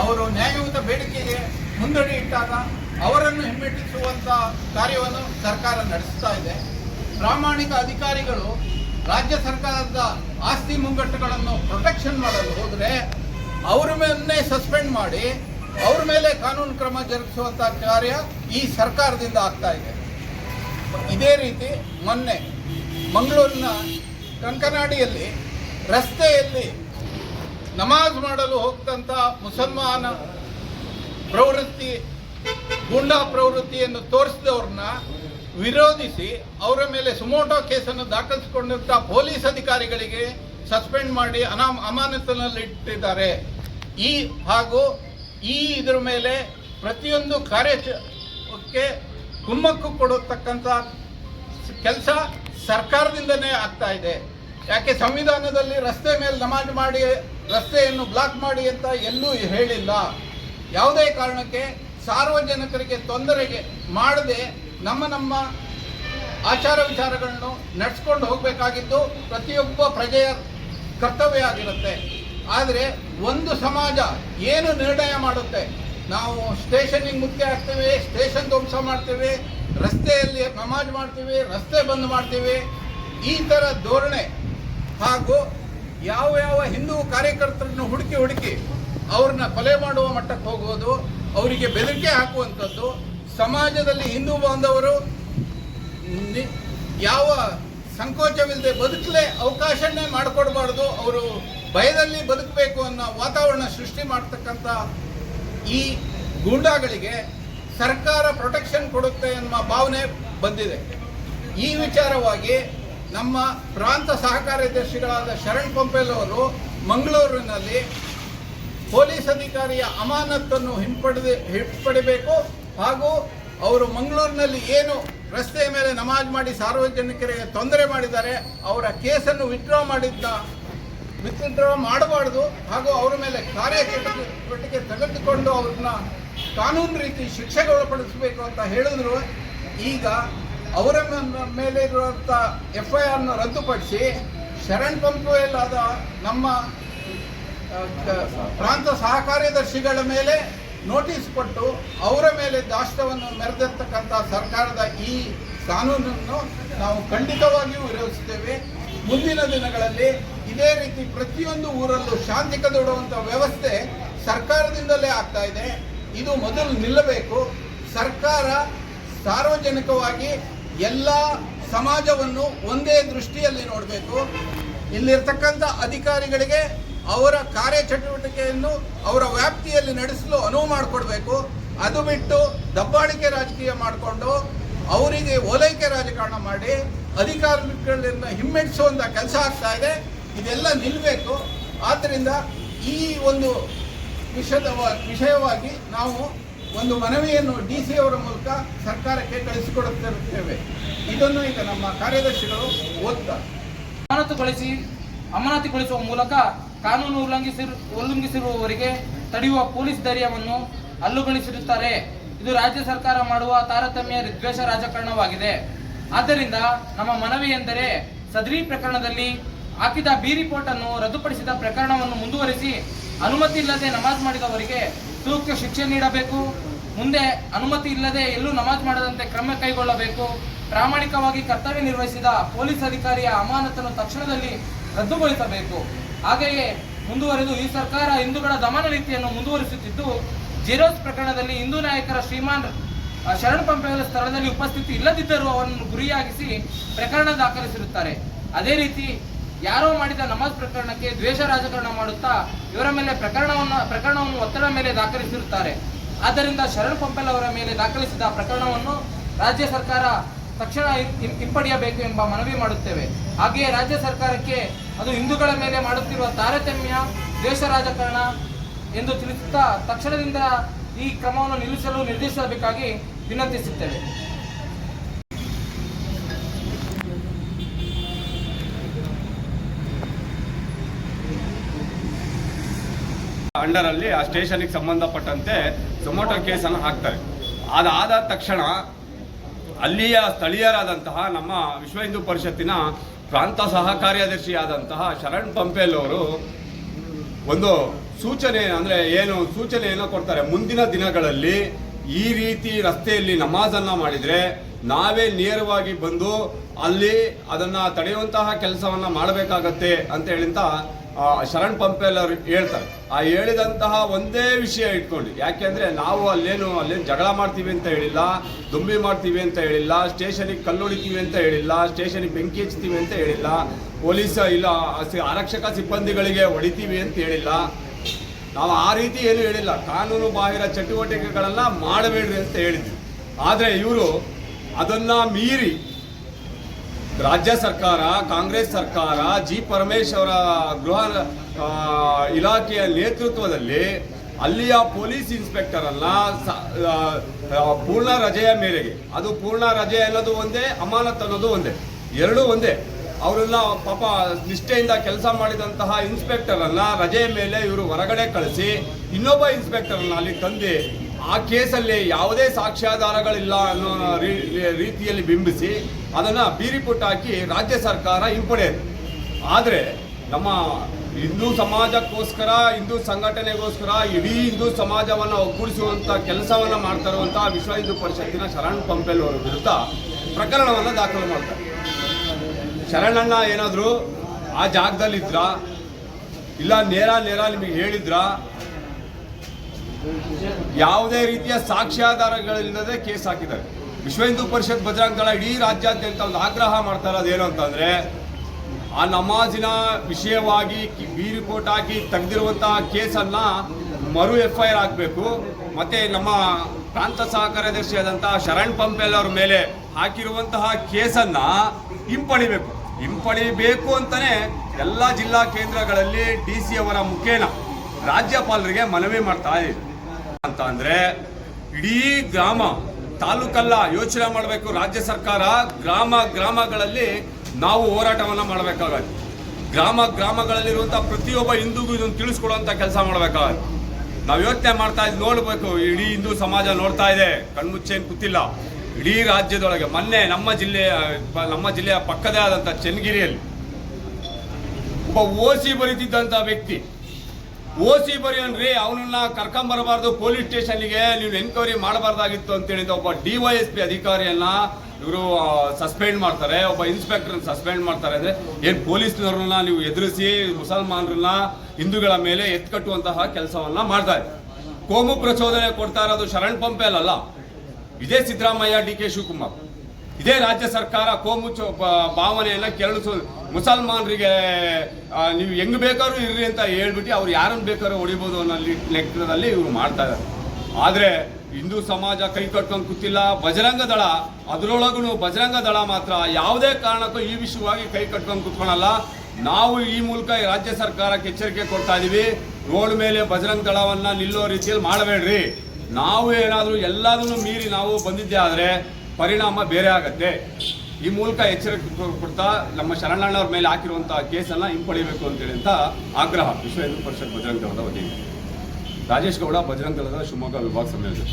ಅವರು ನ್ಯಾಯಯುತ ಬೇಡಿಕೆಗೆ ಮುಂದಡಿ ಇಟ್ಟಾಗ ಅವರನ್ನು ಹಿಮ್ಮೆಟ್ಟಿಸುವಂತ ಕಾರ್ಯವನ್ನು ಸರ್ಕಾರ ನಡೆಸ್ತಾ ಇದೆ. ಪ್ರಾಮಾಣಿಕ ಅಧಿಕಾರಿಗಳು ರಾಜ್ಯ ಸರ್ಕಾರದ ಆಸ್ತಿ ಮುಂಗಟ್ಟುಗಳನ್ನು ಪ್ರೊಟೆಕ್ಷನ್ ಮಾಡಲು ಹೋದರೆ ಅವರ ಮೇಲೆ ಸಸ್ಪೆಂಡ್ ಮಾಡಿ ಅವ್ರ ಮೇಲೆ ಕಾನೂನು ಕ್ರಮ ಜರುಗಿಸುವಂಥ ಕಾರ್ಯ ಈ ಸರ್ಕಾರದಿಂದ ಆಗ್ತಾ ಇದೆ. ಇದೇ ರೀತಿ ಮೊನ್ನೆ ಮಂಗಳೂರಿನ ಕಂಕನಾಡಿಯಲ್ಲಿ ರಸ್ತೆಯಲ್ಲಿ ನಮಾಜ್ ಮಾಡಲು ಹೋಗ್ತಂಥ ಮುಸಲ್ಮಾನ ಪ್ರವೃತ್ತಿ, ಗೂಂಡಾ ಪ್ರವೃತ್ತಿಯನ್ನು ತೋರಿಸಿದವ್ರನ್ನ ವಿರೋಧಿಸಿ ಅವರ ಮೇಲೆ ಸುಮೋಟೋ ಕೇಸನ್ನು ದಾಖಲಿಸಿಕೊಂಡಂತ ಪೊಲೀಸ್ ಅಧಿಕಾರಿಗಳಿಗೆ ಸಸ್ಪೆಂಡ್ ಮಾಡಿ ಅನಾ ಅಮಾನತಿನಲ್ಲಿ ಇಟ್ಟಿದ್ದಾರೆ ಈ ಹಾಗೂ ಈ ಇದರ ಮೇಲೆ ಪ್ರತಿಯೊಂದು ಕಾರ್ಯಕ್ಕೆ ಕುಮ್ಮಕ್ಕು ಕೊಡತಕ್ಕಂಥ ಕೆಲಸ ಸರ್ಕಾರದಿಂದನೇ ಆಗ್ತಾ ಇದೆ. ಯಾಕೆ ಸಂವಿಧಾನದಲ್ಲಿ ರಸ್ತೆ ಮೇಲೆ ನಮಾಜ್ ಮಾಡಿ, ರಸ್ತೆಯನ್ನು ಬ್ಲಾಕ್ ಮಾಡಿ ಅಂತ ಎಲ್ಲೂ ಹೇಳಿಲ್ಲ. ಯಾವುದೇ ಕಾರಣಕ್ಕೆ ಸಾರ್ವಜನಿಕರಿಗೆ ತೊಂದರೆಗೆ ಮಾಡದೆ ನಮ್ಮ ನಮ್ಮ ಆಚಾರ ವಿಚಾರಗಳನ್ನು ನಡೆಸ್ಕೊಂಡು ಹೋಗಬೇಕಾಗಿದ್ದು ಪ್ರತಿಯೊಬ್ಬ ಪ್ರಜೆಯ ಕರ್ತವ್ಯ ಆಗಿರುತ್ತೆ. ಆದರೆ ಒಂದು ಸಮಾಜ ಏನು ನಿರ್ಣಯ ಮಾಡುತ್ತೆ? ನಾವು ಸ್ಟೇಷನಿಗೆ ಮುಖ್ಯ ಆಗ್ತೇವೆ ಸ್ಟೇಷನ್ ಧ್ವಂಸ ಮಾಡ್ತೇವೆ, ರಸ್ತೆಯಲ್ಲಿ ನಮಾಜ್ ಮಾಡ್ತೀವಿ, ರಸ್ತೆ ಬಂದ್ ಮಾಡ್ತೀವಿ. ಈ ಥರ ಧೋರಣೆ ಹಾಗೂ ಯಾವ ಯಾವ ಹಿಂದೂ ಕಾರ್ಯಕರ್ತರನ್ನು ಹುಡುಕಿ ಹುಡುಕಿ ಅವ್ರನ್ನ ಕೊಲೆ ಮಾಡುವ ಮಟ್ಟಕ್ಕೆ ಹೋಗೋದು, ಅವರಿಗೆ ಬೆದರಿಕೆ ಹಾಕುವಂಥದ್ದು, ಸಮಾಜದಲ್ಲಿ ಹಿಂದೂ ಬಾಂಧವರು ಯಾವ ಸಂಕೋಚವಿಲ್ಲದೆ ಬದುಕಲೇ ಅವಕಾಶನೇ ಮಾಡಿಕೊಡ್ಬಾರ್ದು, ಅವರು ಭಯದಲ್ಲಿ ಬದುಕಬೇಕು ಅನ್ನೋ ವಾತಾವರಣ ಸೃಷ್ಟಿ ಮಾಡ್ತಕ್ಕಂಥ ಈ ಗೂಂಡಾಗಳಿಗೆ ಸರ್ಕಾರ ಪ್ರೊಟೆಕ್ಷನ್ ಕೊಡುತ್ತೆ ಎನ್ನುವ ಭಾವನೆ ಬಂದಿದೆ. ಈ ವಿಚಾರವಾಗಿ ನಮ್ಮ ಪ್ರಾಂತ ಸಹಕಾರ್ಯದರ್ಶಿಗಳಾದ ಶರಣ್ ಪಂಪೇಲ್ ಅವರು ಮಂಗಳೂರಿನಲ್ಲಿ ಪೊಲೀಸ್ ಅಧಿಕಾರಿಯ ಅಮಾನತ್ತನ್ನು ಹಿಂಪಡೆದು, ಹಿಂಪಡಿಬೇಕು ಹಾಗೂ ಅವರು ಮಂಗಳೂರಿನಲ್ಲಿ ಏನು ರಸ್ತೆಯ ಮೇಲೆ ನಮಾಜ್ ಮಾಡಿ ಸಾರ್ವಜನಿಕರಿಗೆ ತೊಂದರೆ ಮಾಡಿದ್ದಾರೆ, ಅವರ ಕೇಸನ್ನು ವಿತ್ಡ್ರಾ ಮಾಡಿದ್ದ ವಿತ್ಡ್ರಾ ಮಾಡಬಾರ್ದು ಹಾಗೂ ಅವರ ಮೇಲೆ ಕಾರ್ಯಚಟುವಟಿಕೆ ತೆಗೆದುಕೊಂಡು ಅವ್ರನ್ನ ಕಾನೂನು ರೀತಿ ಶಿಕ್ಷೆಗೊಳಪಡಿಸಬೇಕು ಅಂತ ಹೇಳಿದ್ರು. ಈಗ ಅವರ ಮೇಲೆ ಇರುವಂಥ ಎಫ್ ಐ ಆರ್ನ ರದ್ದುಪಡಿಸಿ ಶರಣ್ ಪಂಪುವೆಲ್ ಆದ ನಮ್ಮ ಪ್ರಾಂತ ಸಹಕಾರ್ಯದರ್ಶಿಗಳ ಮೇಲೆ ನೋಟಿಸ್ ಕೊಟ್ಟು ಅವರ ಮೇಲೆ ದಾಷ್ಟವನ್ನು ಮೆರೆದಿರ್ತಕ್ಕಂಥ ಸರ್ಕಾರದ ಈ ಕಾನೂನನ್ನು ನಾವು ಖಂಡಿತವಾಗಿಯೂ ವಿರೋಧಿಸುತ್ತೇವೆ. ಮುಂದಿನ ದಿನಗಳಲ್ಲಿ ಇದೇ ರೀತಿ ಪ್ರತಿಯೊಂದು ಊರಲ್ಲೂ ಶಾಂತಿ ಕದಡುವಂಥ ವ್ಯವಸ್ಥೆ ಸರ್ಕಾರದಿಂದಲೇ ಆಗ್ತಾ ಇದೆ. ಇದು ಮೊದಲು ನಿಲ್ಲಬೇಕು. ಸರ್ಕಾರ ಸಾರ್ವಜನಿಕವಾಗಿ ಎಲ್ಲ ಸಮಾಜವನ್ನು ಒಂದೇ ದೃಷ್ಟಿಯಲ್ಲಿ ನೋಡಬೇಕು. ಇಲ್ಲಿರ್ತಕ್ಕಂಥ ಅಧಿಕಾರಿಗಳಿಗೆ ಅವರ ಕಾರ್ಯಚಟುವಟಿಕೆಯನ್ನು ಅವರ ವ್ಯಾಪ್ತಿಯಲ್ಲಿ ನಡೆಸಲು ಅನುವು ಮಾಡಿಕೊಡ್ಬೇಕು. ಅದು ಬಿಟ್ಟು ದಬ್ಬಾಳಿಕೆ ರಾಜಕೀಯ ಮಾಡಿಕೊಂಡು ಅವರಿಗೆ ಓಲೈಕೆ ರಾಜಕಾರಣ ಮಾಡಿ ಅಧಿಕಾರಿಗಳನ್ನ ಹಿಮ್ಮೆಟ್ಟಿಸುವಂಥ ಕೆಲಸ ಆಗ್ತಾ ಇದೆ. ಇದೆಲ್ಲ ನಿಲ್ಲಬೇಕು ಆದ್ದರಿಂದ ಈ ಒಂದು ವಿಷಯವಾಗಿ ನಾವು ಒಂದು ಮನವಿಯನ್ನು ಡಿ ಸಿ ಅವರ ಮೂಲಕ ಸರ್ಕಾರಕ್ಕೆ ಕಳಿಸಿಕೊಡುತ್ತಿರುತ್ತೇವೆ ಇದನ್ನು ಈಗ ನಮ್ಮ ಕಾರ್ಯದರ್ಶಿಗಳು ಓದ್ತಾರೆ ಅಮಾನತುಗೊಳಿಸಿ, ಅಮಾನತುಗೊಳಿಸುವ ಮೂಲಕ ಕಾನೂನು ಉಲ್ಲಂಘಿಸಿರು, ಉಲ್ಲಂಘಿಸಿರುವವರಿಗೆ ತಡೆಯುವ ಪೊಲೀಸ್ ಧೈರ್ಯವನ್ನು ಅಲ್ಲುಗಳಿಸಿರುತ್ತಾರೆ. ಇದು ರಾಜ್ಯ ಸರ್ಕಾರ ಮಾಡುವ ತಾರತಮ್ಯ ದ್ವೇಷ ರಾಜಕಾರಣವಾಗಿದೆ. ಆದ್ದರಿಂದ ನಮ್ಮ ಮನವಿ ಎಂದರೆ ಸದ್ರಿ ಪ್ರಕರಣದಲ್ಲಿ ಹಾಕಿದ ಬಿ ರಿಪೋರ್ಟ್ ಅನ್ನು ರದ್ದುಪಡಿಸಿದ ಪ್ರಕರಣವನ್ನು ಮುಂದುವರಿಸಿ ಅನುಮತಿ ಇಲ್ಲದೆ ನಮಾಜ್ ಮಾಡಿದವರಿಗೆ ಸೂಕ್ತ ಶಿಕ್ಷೆ ನೀಡಬೇಕು. ಮುಂದೆ ಅನುಮತಿ ಇಲ್ಲದೆ ಎಲ್ಲೂ ನಮಾಜ್ ಮಾಡದಂತೆ ಕ್ರಮ ಕೈಗೊಳ್ಳಬೇಕು. ಪ್ರಾಮಾಣಿಕವಾಗಿ ಕರ್ತವ್ಯ ನಿರ್ವಹಿಸಿದ ಪೊಲೀಸ್ ಅಧಿಕಾರಿಯ ಅಮಾನತನ್ನು ತಕ್ಷಣದಲ್ಲಿ ರದ್ದುಗೊಳಿಸಬೇಕು. ಹಾಗೆಯೇ ಮುಂದುವರೆದು ಈ ಸರ್ಕಾರ ಹಿಂದೂಗಳ ದಮನ ನೀತಿಯನ್ನು ಮುಂದುವರಿಸುತ್ತಿದ್ದು, ಜೀರೋಸ್ ಪ್ರಕರಣದಲ್ಲಿ ಹಿಂದೂ ನಾಯಕರ ಶ್ರೀಮಾನ್ ಶರಣ ಪಂಪೆಯವರ ಸ್ಥಳದಲ್ಲಿ ಉಪಸ್ಥಿತಿ ಇಲ್ಲದಿದ್ದರೂ ಅವರನ್ನು ಗುರಿಯಾಗಿಸಿ ಪ್ರಕರಣ ದಾಖಲಿಸಿರುತ್ತಾರೆ. ಅದೇ ರೀತಿ ಯಾರೋ ಮಾಡಿದ ನಮಾಜ್ ಪ್ರಕರಣಕ್ಕೆ ದ್ವೇಷ ರಾಜಕಾರಣ ಮಾಡುತ್ತಾ ಇವರ ಮೇಲೆ ಪ್ರಕರಣವನ್ನು ಪ್ರಕರಣವನ್ನು ಒತ್ತಡ ಮೇಲೆ ದಾಖಲಿಸಿರುತ್ತಾರೆ. ಆದ್ದರಿಂದ ಶರಣ್ ಪಂಪೆಲ್ ಅವರ ಮೇಲೆ ದಾಖಲಿಸಿದ ಪ್ರಕರಣವನ್ನು ರಾಜ್ಯ ಸರ್ಕಾರ ತಕ್ಷಣ ಹಿಂಪಡೆಯಬೇಕು ಎಂಬ ಮನವಿ ಮಾಡುತ್ತೇವೆ. ಹಾಗೆಯೇ ರಾಜ್ಯ ಸರ್ಕಾರಕ್ಕೆ ಅದು ಹಿಂದೂಗಳ ಮೇಲೆ ಮಾಡುತ್ತಿರುವ ತಾರತಮ್ಯ, ದ್ವೇಷ ರಾಜಕಾರಣ ಎಂದು ತಿಳಿಸುತ್ತಾ ತಕ್ಷಣದಿಂದ ಈ ಕ್ರಮವನ್ನು ನಿಲ್ಲಿಸಲು ನಿರ್ದೇಶಿಸಬೇಕಾಗಿ ವಿನಂತಿಸುತ್ತೇವೆ. ಅಂಡರಲ್ಲಿ ಆ ಸ್ಟೇಷನ್ಗೆ ಸಂಬಂಧಪಟ್ಟಂತೆ ಟೊಮೊಟೊ ಕೇಸನ್ನು ಹಾಕ್ತಾರೆ. ಅದಾದ ತಕ್ಷಣ ಅಲ್ಲಿಯ ಸ್ಥಳೀಯರಾದಂತಹ ನಮ್ಮ ವಿಶ್ವ ಹಿಂದೂ ಪರಿಷತ್ತಿನ ಪ್ರಾಂತ ಸಹ ಕಾರ್ಯದರ್ಶಿಯಾದಂತಹ ಶರಣ್ ಪಂಪೇಲ್ ಅವರು ಒಂದು ಸೂಚನೆ, ಅಂದ್ರೆ ಏನು ಸೂಚನೆ ಏನೋ ಕೊಡ್ತಾರೆ. ಮುಂದಿನ ದಿನಗಳಲ್ಲಿ ಈ ರೀತಿ ರಸ್ತೆಯಲ್ಲಿ ನಮಾಜನ್ನು ಮಾಡಿದ್ರೆ ನಾವೇ ನೇರವಾಗಿ ಬಂದು ಅಲ್ಲಿ ಅದನ್ನ ತಡೆಯುವಂತಹ ಕೆಲಸವನ್ನ ಮಾಡಬೇಕಾಗತ್ತೆ ಅಂತ ಹೇಳಿಂತ ಶರಣ್ ಪಂಪೆಲ್ ಅವರು ಹೇಳ್ತಾರೆ. ಆ ಹೇಳಿದಂತಹ ಒಂದೇ ವಿಷಯ ಇಟ್ಕೊಂಡು, ಯಾಕೆಂದ್ರೆ ನಾವು ಅಲ್ಲೇನು ಅಲ್ಲೇನು ಜಗಳ ಮಾಡ್ತೀವಿ ಅಂತ ಹೇಳಿಲ್ಲ, ದುಂಬಿ ಮಾಡ್ತೀವಿ ಅಂತ ಹೇಳಿಲ್ಲ, ಸ್ಟೇಷನಿಗೆ ಕಲ್ಲೊಡಿತೀವಿ ಅಂತ ಹೇಳಿಲ್ಲ, ಸ್ಟೇಷನಿಗೆ ಬೆಂಕಿ ಹಚ್ತೀವಿ ಅಂತ ಹೇಳಿಲ್ಲ, ಪೊಲೀಸ್ ಇಲ್ಲ ಆರಕ್ಷಕ ಸಿಬ್ಬಂದಿಗಳಿಗೆ ಹೊಡಿತೀವಿ ಅಂತ ಹೇಳಿಲ್ಲ. ನಾವು ಆ ರೀತಿ ಏನು ಹೇಳಿಲ್ಲ. ಕಾನೂನು ಬಾಹಿರ ಚಟುವಟಿಕೆಗಳನ್ನ ಮಾಡಬೇಡ್ರಿ ಅಂತ ಹೇಳಿದ್ವಿ. ಆದರೆ ಇವರು ಅದನ್ನ ಮೀರಿ ರಾಜ್ಯ ಸರ್ಕಾರ ಕಾಂಗ್ರೆಸ್ ಸರ್ಕಾರ ಜಿ ಪರಮೇಶ್ ಅವರ ಗೃಹ ಇಲಾಖೆಯ ನೇತೃತ್ವದಲ್ಲಿ ಅಲ್ಲಿಯ ಪೊಲೀಸ್ ಇನ್ಸ್ಪೆಕ್ಟರ್ ಆ, ಪೂರ್ಣ ರಜೆಯ ಮೇರೆಗೆ. ಅದು ಪೂರ್ಣ ರಜೆ ಅನ್ನೋದು ಒಂದೇ ಅಮಾನತ್ ಅನ್ನೋದು ಒಂದೇ. ಎರಡೂ ಒಂದೇ. ಅವರೆಲ್ಲ ಪಾಪ ನಿಷ್ಠೆಯಿಂದ ಕೆಲಸ ಮಾಡಿದಂತಹ ಇನ್ಸ್ಪೆಕ್ಟರ್ ಅನ್ನ ರಜೆಯ ಮೇಲೆ ಇವರು ಹೊರಗಡೆ ಕಳಿಸಿ ಇನ್ನೊಬ್ಬ ಇನ್ಸ್ಪೆಕ್ಟರ್ ಅನ್ನ ಅಲ್ಲಿ ತಂದು ಆ ಕೇಸಲ್ಲಿ ಯಾವುದೇ ಸಾಕ್ಷ್ಯಾಧಾರಗಳಿಲ್ಲ ಅನ್ನೋ ರೀತಿಯಲ್ಲಿ ಬಿಂಬಿಸಿ ಅದನ್ನ ಬೀರಿಪುಟ್ಟು ಹಾಕಿ ರಾಜ್ಯ ಸರ್ಕಾರ ಹಿಂಪಡೆಯಿತು ಆದರೆ ನಮ್ಮ ಹಿಂದೂ ಸಮಾಜಕ್ಕೋಸ್ಕರ, ಹಿಂದೂ ಸಂಘಟನೆಗೋಸ್ಕರ ಇಡೀ ಹಿಂದೂ ಸಮಾಜವನ್ನು ಒಗ್ಗೂಡಿಸುವಂಥ ಕೆಲಸವನ್ನು ಮಾಡ್ತಾ ಇರುವಂಥ ವಿಶ್ವ ಹಿಂದೂ ಪರಿಷತ್ತಿನ ಶರಣ್ ಪಂಪೆಲ್ ಅವರ ವಿರುದ್ಧ ಪ್ರಕರಣವನ್ನು ದಾಖಲು ಮಾಡ್ತಾರೆ. ಶರಣಣ್ಣ ಏನಾದರೂ ಆ ಜಾಗದಲ್ಲಿ ಇದ್ರ ಇಲ್ಲ, ನೇರ ನೇರ ನಿಮಗೆ ಹೇಳಿದ್ರ? ಯಾವುದೇ ರೀತಿಯ ಸಾಕ್ಷ್ಯಾಧಾರಗಳಿಲ್ಲದೆ ಕೇಸ್ ಹಾಕಿದ್ದಾರೆ. ವಿಶ್ವ ಹಿಂದೂ ಪರಿಷತ್ ಬಜರಂಗ್ ದಳ ಇಡೀ ರಾಜ್ಯಾದ್ಯಂತ ಒಂದು ಆಗ್ರಹ ಮಾಡ್ತಾ ಇರೋದು ಏನು ಅಂತಂದ್ರೆ, ಆ ನಮಾಜಿನ ವಿಷಯವಾಗಿ ಕಿ- ಬಿ ರಿಪೋರ್ಟ್ ಹಾಕಿ ತೆಗೆದಿರುವಂತಹ ಕೇಸನ್ನ ಮರು ಎಫ್ ಐ ಆರ್ ಹಾಕಬೇಕು. ಮತ್ತೆ ನಮ್ಮ ಪ್ರಾಂತ ಸಹ ಕಾರ್ಯದರ್ಶಿಯಾದಂತಹ ಶರಣ್ ಪಂಪೆಲ್ ಅವರ ಮೇಲೆ ಹಾಕಿರುವಂತಹ ಕೇಸನ್ನ ಹಿಂಪಡಿಬೇಕು ಹಿಂಪಡಿಬೇಕು ಅಂತಾನೆ ಎಲ್ಲ ಜಿಲ್ಲಾ ಕೇಂದ್ರಗಳಲ್ಲಿ ಡಿ ಸಿ ಅವರ ಮುಖೇನ ರಾಜ್ಯಪಾಲರಿಗೆ ಮನವಿ ಮಾಡ್ತಾ ಇದ್ದೀವಿ ಅಂತ ಅಂದ್ರೆ ಇಡೀ ಗ್ರಾಮ ತಾಲೂಕಲ್ಲ ಯೋಚನೆ ಮಾಡಬೇಕು ರಾಜ್ಯ ಸರ್ಕಾರ, ಗ್ರಾಮ ಗ್ರಾಮಗಳಲ್ಲಿ ನಾವು ಹೋರಾಟವನ್ನು ಮಾಡಬೇಕಾಗತ್ತೆ. ಗ್ರಾಮ ಗ್ರಾಮಗಳಲ್ಲಿರುವಂಥ ಪ್ರತಿಯೊಬ್ಬ ಹಿಂದೂಗೂ ಇದನ್ನು ತಿಳಿಸ್ಕೊಡುವಂಥ ಕೆಲಸ ಮಾಡಬೇಕಾಗತ್ತೆ. ನಾವು ಯೋಚನೆ ಮಾಡ್ತಾ ಇದ್ದು ನೋಡಬೇಕು, ಇಡೀ ಹಿಂದೂ ಸಮಾಜ ನೋಡ್ತಾ ಇದೆ. ಕಣ್ಮುಚ್ಚೇನು ಗೊತ್ತಿಲ್ಲ ಇಡೀ ರಾಜ್ಯದೊಳಗೆ, ಮೊನ್ನೆ ನಮ್ಮ ಜಿಲ್ಲೆಯ ನಮ್ಮ ಜಿಲ್ಲೆಯ ಪಕ್ಕದೇ ಆದಂಥ ಚನ್ನಗಿರಿಯಲ್ಲಿ ಒಬ್ಬ ಓಸಿ ಬರೀತಿದ್ದಂಥ ವ್ಯಕ್ತಿ ಓಸಿ ಬರೆಯೋನ್ರಿ, ಅವನನ್ನ ಕರ್ಕೊಂಬರಬಾರ್ದು ಪೊಲೀಸ್ ಸ್ಟೇಷನ್ಗೆ ನೀವು ಎನ್ಕ್ವೈರಿ ಮಾಡಬಾರ್ದಾಗಿತ್ತು ಅಂತ ಹೇಳಿದ ಒಬ್ಬ ಡಿವೈಎಸ್ಪಿ ಅಧಿಕಾರಿಯನ್ನ ಇವರು ಸಸ್ಪೆಂಡ್ ಮಾಡ್ತಾರೆ, ಒಬ್ಬ ಇನ್ಸ್ಪೆಕ್ಟರ್ ಸಸ್ಪೆಂಡ್ ಮಾಡ್ತಾರೆ ಅಂದ್ರೆ ಏನ್ ಪೊಲೀಸ್ನವ್ರನ್ನ ನೀವು ಎದುರಿಸಿ, ಮುಸಲ್ಮಾನರನ್ನ ಹಿಂದೂಗಳ ಮೇಲೆ ಎತ್ಕಟ್ಟುವಂತಹ ಕೆಲಸವನ್ನ ಮಾಡ್ತಾರೆ ಕೋಮು ಪ್ರಚೋದನೆ ಕೊಡ್ತಾ ಇರೋದು ಶರಣ್ ಪಂಪೆ ಅಲ್ಲ ಇದೇ ಸಿದ್ದರಾಮಯ್ಯ, ಡಿ ಕೆ ಶಿವಕುಮಾರ್. ಇದೇ ರಾಜ್ಯ ಸರ್ಕಾರ ಕೋಮುಚ್ಚು ಭಾವನೆಯನ್ನ ಕೆರಳಿಸೋ ಮುಸಲ್ಮಾನರಿಗೆ ನೀವು ಹೆಂಗ್ ಬೇಕಾದ್ರೂ ಇರ್ರಿ ಅಂತ ಹೇಳ್ಬಿಟ್ಟು ಅವ್ರು ಯಾರನ್ನು ಬೇಕಾದ್ರೂ ಹೊಡಿಬೋದು ಅನ್ನೋ ಲೆಕ್ಕದಲ್ಲಿ ಇವರು ಮಾಡ್ತಾ ಇದ್ದಾರೆ ಆದ್ರೆ ಹಿಂದೂ ಸಮಾಜ ಕೈ ಕಟ್ಕೊಂಡು ಕೂತಿಲ್ಲ. ಬಜರಂಗ ದಳ ಅದರೊಳಗೂ ಬಜರಂಗ ದಳ ಮಾತ್ರ ಯಾವುದೇ ಕಾರಣಕ್ಕೂ ಈ ವಿಷಯವಾಗಿ ಕೈ ಕಟ್ಕೊಂಡು ಕೂತ್ಕೊಳಲ್ಲ. ನಾವು ಈ ಮೂಲಕ ರಾಜ್ಯ ಸರ್ಕಾರಕ್ಕೆ ಎಚ್ಚರಿಕೆ ಕೊಡ್ತಾ ಇದೀವಿ. ರೋಡ್ ಮೇಲೆ ಬಜರಂಗ ದಳವನ್ನ ನಿಲ್ಲೋ ರೀತಿಯಲ್ಲಿ ಮಾಡಬೇಡ್ರಿ. ನಾವು ಏನಾದರೂ ಎಲ್ಲದನ್ನು ಮೀರಿ ನಾವು ಬಂದಿದ್ದೆ ಆದರೆ ಪರಿಣಾಮ ಬೇರೆ ಆಗತ್ತೆ. ಈ ಮೂಲಕ ಎಚ್ಚರಿಕೆ ಕೊಡ್ತಾ ನಮ್ಮ ಶರಣಣ್ಣವ್ರ ಮೇಲೆ ಹಾಕಿರುವಂತಹ ಕೇಸನ್ನ ಹಿಂಪಡಿಬೇಕು ಅಂತೇಳಿ ಅಂತ ಆಗ್ರಹ ವಿಶ್ವ ಹಿಂದೂ ಪರಿಷತ್ ಬಜರಂಗ ದಳದ ವತಿಯಿಂದ. ರಾಜೇಶ್ ಗೌಡ ಬಜರಂಗ ದಳದ ಶಿವಮೊಗ್ಗ ವಿಭಾಗ ಸಂಯೋಜಕ